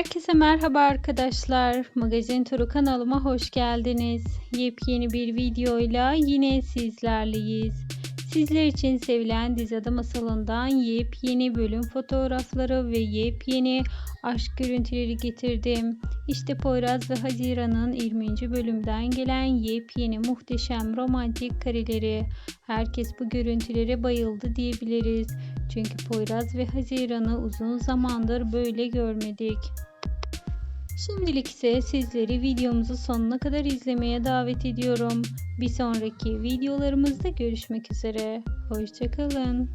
Herkese merhaba arkadaşlar. Magazin Turu kanalıma hoş geldiniz. Yepyeni bir videoyla yine sizlerleyiz. Sizler için sevilen Dizada Masalı'ndan yepyeni bölüm fotoğrafları ve yepyeni aşk görüntüleri getirdim. İşte Poyraz ve Haziran'ın 20. bölümden gelen yepyeni muhteşem romantik kareleri. Herkes bu görüntülere bayıldı diyebiliriz. Çünkü Poyraz ve Haziran'ı uzun zamandır böyle görmedik. Şimdilik ise sizleri videomuzu sonuna kadar izlemeye davet ediyorum. Bir sonraki videolarımızda görüşmek üzere. Hoşçakalın.